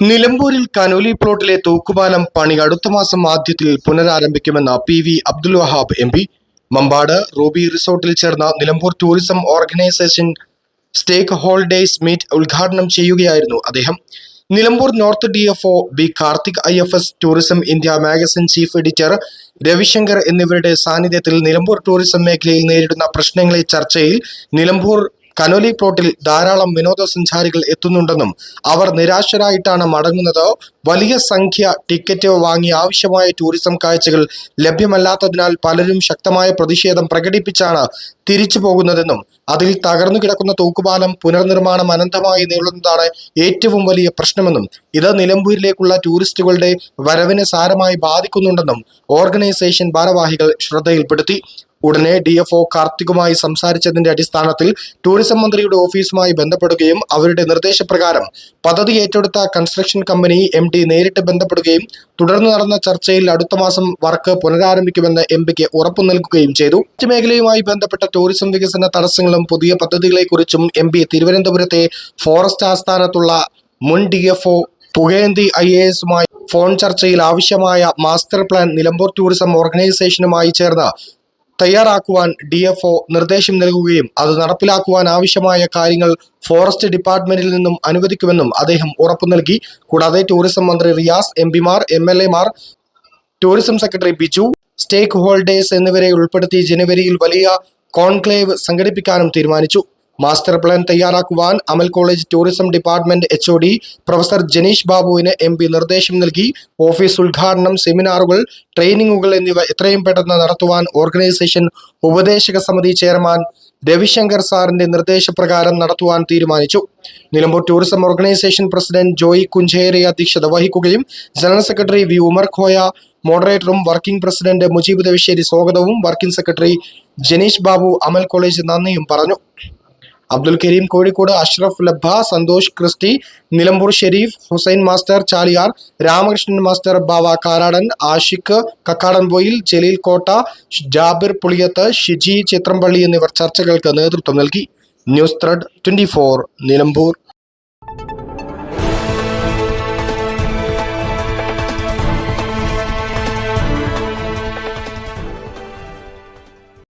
നിലമ്പൂരിൽ കനോലി പ്ലോട്ടിലെ തൂക്കുപാലം പണി അടുത്ത മാസം ആദ്യത്തിൽ പുനരാരംഭിക്കുമെന്ന് P V Abdul Wahab M P. Mambad Ruby റിസോർട്ടിൽ ചേർന്ന Nilambur tourism organisation stakeholders meet ഉദ്ഘാടനം ചെയ്യുകയായിരുന്നു അദ്ദേഹം. Nilambur north D F O B Karthik I F S tourism India magazine chief editor Ravishankar എന്നിവരുടെ സാന്നിധ്യത്തിൽ നിലമ്പൂർ ടൂറിസം മേഖലയിൽ നേരിടുന്ന പ്രശ്നങ്ങളെ ചർച്ചയിൽ നിലമ്പൂർ കനോലി പ്ലോട്ടിൽ ധാരാളം വിനോദസഞ്ചാരികൾ എത്തുന്നുണ്ടെന്നും അവർ നിരാശരായിട്ടാണ് മടങ്ങുന്നത്. വലിയ സംഖ്യ ടിക്കറ്റ് വാങ്ങി ആവശ്യമായ ടൂറിസം കാഴ്ചകൾ ലഭ്യമല്ലാത്തതിനാൽ പലരും ശക്തമായ പ്രതിഷേധം പ്രകടിപ്പിച്ചാണ് തിരിച്ചു പോകുന്നതെന്നും അതിൽ തകർന്നു കിടക്കുന്ന തൂക്കുപാലം പുനർനിർമ്മാണം അനന്തമായി നീളുന്നതാണ് ഏറ്റവും വലിയ പ്രശ്നമെന്നും ഇത് നിലമ്പൂരിലേക്കുള്ള ടൂറിസ്റ്റുകളുടെ വരവിനെ സാരമായി ബാധിക്കുന്നുണ്ടെന്നും ഓർഗനൈസേഷൻ ഭാരവാഹികൾ ശ്രദ്ധയിൽപ്പെടുത്തി. ഉടനെ ഡി എഫ് ഒ കാർത്തികുമായി സംസാരിച്ചതിന്റെ അടിസ്ഥാനത്തിൽ ടൂറിസം മന്ത്രിയുടെ ഓഫീസുമായി ബന്ധപ്പെടുകയും അവരുടെ നിർദ്ദേശപ്രകാരം പദ്ധതി ഏറ്റെടുത്ത കൺസ്ട്രക്ഷൻ കമ്പനി എം ഡി നേരിട്ട് ബന്ധപ്പെടുകയും തുടർന്ന് നടന്ന ചർച്ചയിൽ അടുത്ത മാസം വർക്ക് പുനരാരംഭിക്കുമെന്ന് എം പിക്ക് ഉറപ്പു നൽകുകയും ചെയ്തു. മറ്റ് മേഖലയുമായി ബന്ധപ്പെട്ട ടൂറിസം വികസന തടസ്സങ്ങളും പുതിയ പദ്ധതികളെക്കുറിച്ചും എം പി തിരുവനന്തപുരത്തെ ഫോറസ്റ്റ് ആസ്ഥാനത്തുള്ള മുൻ D F O Pukayanthi I A എസുമായി phone ചർച്ചയിൽ ആവശ്യമായ മാസ്റ്റർ പ്ലാൻ നിലമ്പൂർ ടൂറിസം ഓർഗനൈസേഷനുമായി ചേർന്ന് തയ്യാറാക്കുവാൻ ഡി എഫ് ഒ നിർദ്ദേശം നൽകുകയും അത് നടപ്പിലാക്കുവാൻ ആവശ്യമായ കാര്യങ്ങൾ ഫോറസ്റ്റ് ഡിപ്പാർട്ട്മെന്റിൽ നിന്നും അനുവദിക്കുമെന്നും അദ്ദേഹം ഉറപ്പു നൽകി. കൂടാതെ ടൂറിസം മന്ത്രി റിയാസ് എം പിമാർ എം എൽ എമാർ tourism secretary Biju stakeholders എന്നിവരെ ഉൾപ്പെടുത്തി ജനുവരിയിൽ വലിയ കോൺക്ലേവ് സംഘടിപ്പിക്കാനും തീരുമാനിച്ചു. Master plan തയ്യാറാക്കുവാൻ Amal college tourism department H professor Janeesh ബാബുവിന് എം നിർദ്ദേശം നൽകി. ഓഫീസ് ഉദ്ഘാടനം സെമിനാറുകൾ ട്രെയിനിങ്ങുകൾ എന്നിവ എത്രയും പെട്ടെന്ന് നടത്തുവാൻ ഓർഗനൈസേഷൻ ഉപദേശക സമിതി ചെയർമാൻ രവിശങ്കർ സാറിന്റെ നിർദ്ദേശപ്രകാരം നടത്തുവാൻ തീരുമാനിച്ചു. Nilambur tourism organisation president Joy Kunjeri അധ്യക്ഷത വഹിക്കുകയും general secretary V. Umar Khoya മോഡറേറ്ററും working president Mujeeb Devassery സ്വാഗതവും working secretary Janeesh Babu Amal college നന്ദിയും പറഞ്ഞു. അബ്ദുൽ കരീം കോഴിക്കോട് അഷ്റഫ് ലബ്ബ സന്തോഷ് ക്രിസ്റ്റി നിലമ്പൂർ ഷെരീഫ് ഹുസൈൻ മാസ്റ്റർ ചാലിയാർ രാമകൃഷ്ണൻ മാസ്റ്റർ ബാവ കാരാടൻ ആഷിഖ് കക്കാടൻപോയിൽ ജലീൽ കോട്ട ജാബിർ പുളിയത്ത് ഷിജി ചിത്രംപള്ളി എന്നിവർ ചർച്ചകൾക്ക് നേതൃത്വം നൽകി. News thread twenty Nilambur.